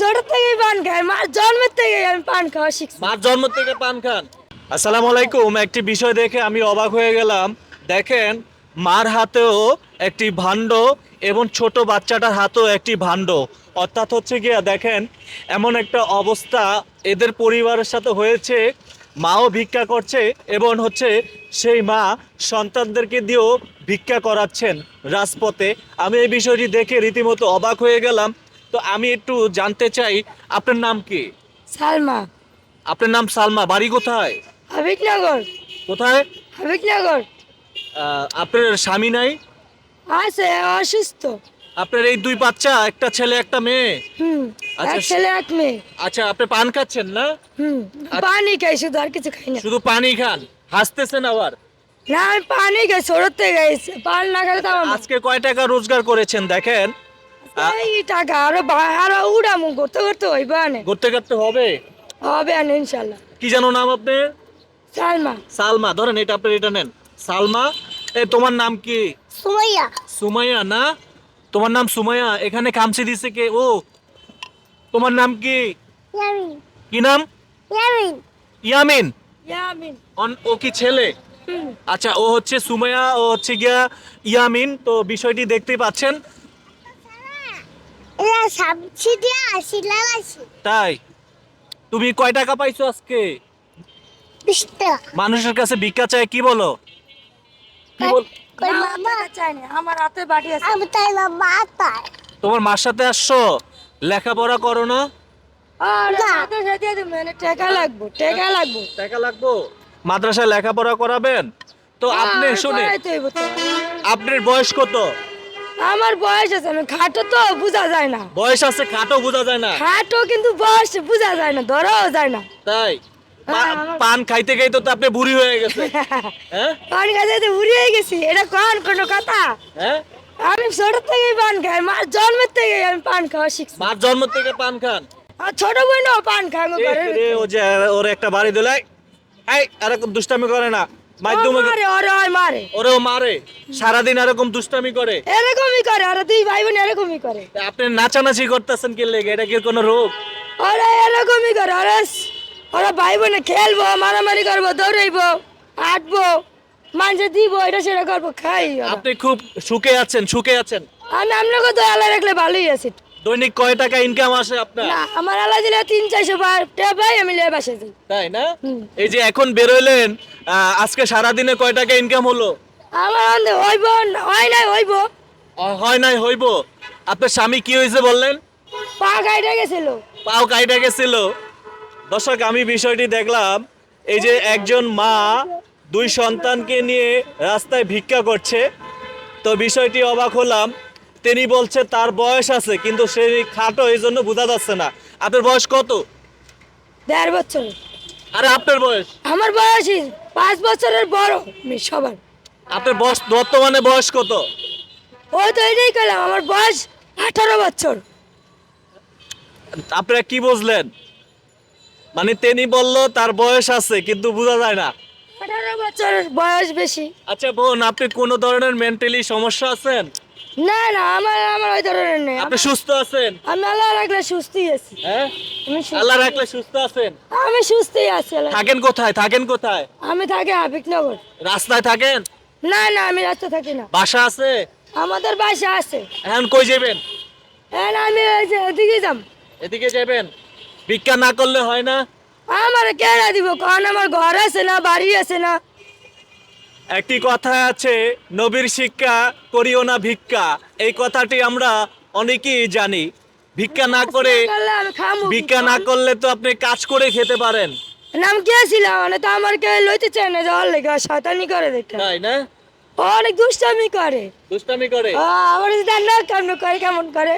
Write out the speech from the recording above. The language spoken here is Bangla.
ছোট থেকেই পান খাই, মার জন্মের থেকেই আমি পান খাওয়া শিখছি। মার জন্ম থেকে পান খান। আসসালামু আলাইকুম, একটি বিষয় দেখে আমি অবাক হয়ে গেলাম। দেখেন, মার হাতেও একটি ভাণ্ড এবং ছোট বাচ্চাটার হাতেও একটি ভাণ্ড। অর্থাৎ হচ্ছে গিয়া, দেখেন, এমন একটা অবস্থা এদের পরিবারের সাথে হয়েছে, মাও ভিক্ষা করছে এবং হচ্ছে সেই মা সন্তানদেরকে দিয়েও ভিক্ষা করাচ্ছেন রাজপথে। আমি এই বিষয়টি দেখে রীতিমতো অবাক হয়ে গেলাম। তো আমি একটু জানতে চাই আপনার নাম কি? সালমা। আপনার নাম সালমা বাড়ি কোথায়? হাবিকনগর কোথায়? হাবিকনগর আহ, আপনার স্বামী নাই? আছে অসুস্থ। আপনার এই দুই বাচ্চা একটা ছেলে একটা মেয়ে? হুম আচ্ছা, এক ছেলে এক মেয়ে। আচ্ছা আপনি পান খাচ্ছেন না? হুম পানি খাই শুধু আর কিছু খাই না। শুধু পানি খান? হাসতেছেন আবার? না আমি পানি খাই ছোট থেকে পান না খেলে তো আজকে কয় টাকা রোজগার করেছেন দেখেন। এই টাকা আরও বা- আরও উড়ামু করতে করতে হইবে আনে। করতে করতে হবে? হবে আনে ইনশাল্লাহ। কি জানো নাম আপনার? সালমা। সালমা ধরেন এটা আপনার এটা নেন। সালমা এ তোমার নাম কি? সুমাইয়া। সুমাইয়া না? তোমার নাম সুমাইয়া? এখানে কামচি দিছে কে? ও তোমার নাম কি? ইয়ামিন। কি নাম? ইয়ামিন। ইয়ামিন। ইয়ামিন। অন- ও কি ছেলে? আচ্ছা ও হচ্ছে সুমাইয়া ও হচ্ছে গিয়া ইয়ামিন। তো বিষয়টি দেখতে পাচ্ছেন। এরা সাবছি দিয়ে আসি লাগাইছি তাই? তুমি কয় টাকা পাইছো আজকে? মানুষের কাছে ভিক্ষা চাই কি বলো? কি বল কই না, মামা? টাকা চাই না আমার হাতে বাড়ি আছে। আমি তাই মামা তাই তোমার মার সাথে আসছো? লেখাপড়া করো না? মানে টাকা লাগবো টাকা লাগবো। টাকা লাগবো? মাদ্রাসায় লেখাপড়া করাবেন? তো আপনি শুনে আপনার বয়স কত? আমার বয়স আছে আমি খাটো তো বোঝা যায় না। বয়স আছে খাটো বোঝা যায় না। খাটো কিন্তু বয়স বোঝা যায় না ধরাও যায় না। তাই? হ্যাঁ, পান খাইতে খাইতে তো আপনি বুড়ি হয়ে গেছে। হ্যাঁ? পান খাইতে উড়িয়ে গেছি এটা কোন কোনো কথা? হ্যাঁ? আমি ছোট থেকেই পান খাই মার জন্মের থেকে আমি পান খাওয়া শিখছি। মার জন্ম থেকে পান খান? আর ছোট বোনও পান ঘরে ও যে ওর একটা বাড়ি দিলাই এই এরকম দুষ্টামি করে না মাধ্যমে ওই মারে ওরেও মারে। সারাদিন এরকম দুষ্টামি করে। এরকমই করে ওরা দুই ভাই বোন এরকমই করে। আপনি নাচানাচি করতেছেন কি লেগে? এটা কি কোনো রোগ? ওরা এরকমই করে ওরা স- ওরা ভাই বোনে খেলব মারামারি করব দৌড়াইবো হাঁটবো মাঝে দিব এটা সেটা করব খাই আপনি খুব সুখে আছেন সুখে আছেন। আমি আপনাকে তো আল্লাহ রাখলে ভালোই আছি। দৈনিক কয় টাকা ইনকাম আসে আপনার? না আমার আল্লাহ দিলে তিন চারশো টাকা পাই আমি লিয়ে বাসে যাই। তাই না? এই যে এখন বেরোলেন আহ, আজকে সারাদিনে কয় টাকা ইনকাম হলো? আমার অন্ধে হইব হয় নাই হইব। হয় নাই হইব? আপনার স্বামী কি হয়েছে বললেন? পা গাইডে গেছিল। পাও কাইটা গেছিল। দর্শক আমি বিষয়টি দেখলাম এই যে একজন মা দুই সন্তানকে নিয়ে রাস্তায় ভিক্ষা করছে। তো বিষয়টি অবাক হলাম তিনি বলছে তার বয়স আছে কিন্তু সে খাটো এই জন্য বোঝা যাচ্ছে না। আপনার বয়স কত? দেড় বছর। আরে আপনার বয়স? আমার বয়সই পাঁচ বছরের বড় সবার। আপনার বয়স বর্তমানে বয়স কত? ওই তো এটাই করলাম আমার বয়স আঠারো বছর। আপনারা কি বুঝলেন? মানে তিনি বলল তার বয়স আছে কিন্তু বোঝা যায় না। আঠারো বছরের বয়স বেশি। আচ্ছা বোন আপনি কোনো ধরনের মেন্টালি সমস্যা আছেন? না না আমার আমার ওই ধরনের নেই। আপনি সুস্থ আছেন? আমি আল্লাহ রাখলে সুস্থই আছি। হ্যাঁ? আল্লাহ রাখলে সুস্থ আছেন? আমি সুস্থই আছি থাকেন কোথায়? থাকেন কোথায়? আমি থাকি হাবিকনগর রাস্তায় থাকেন? না না আমি রাস্তা থাকি না। বাসা আছে? আমাদের বাসা আছে। এখন কই যাবেন? এখন আমি এদিকে যাম। এদিকে যাবেন? ভিক্ষা না করলে হয় না? আমার কেনা দিব? কারণ আমার ঘর আছে না বাড়ি আছে না। একটি কথা আছে নবীর শিক্ষা করিও না ভিক্ষা। এই কথাটি আমরা অনেকেই জানি। ভিক্ষা না করে? ভিক্ষা না করলে তো আপনি কাজ করে খেতে পারেন। নাম কে ছিল মানে তো আমার কে লইতে চায় না যাওয়ার লেগে শয়তানি করে দেখে। তাই না? অনেক দুষ্টামি করে। দুষ্টামি করে। যদি না কেমন করে কেমন করে?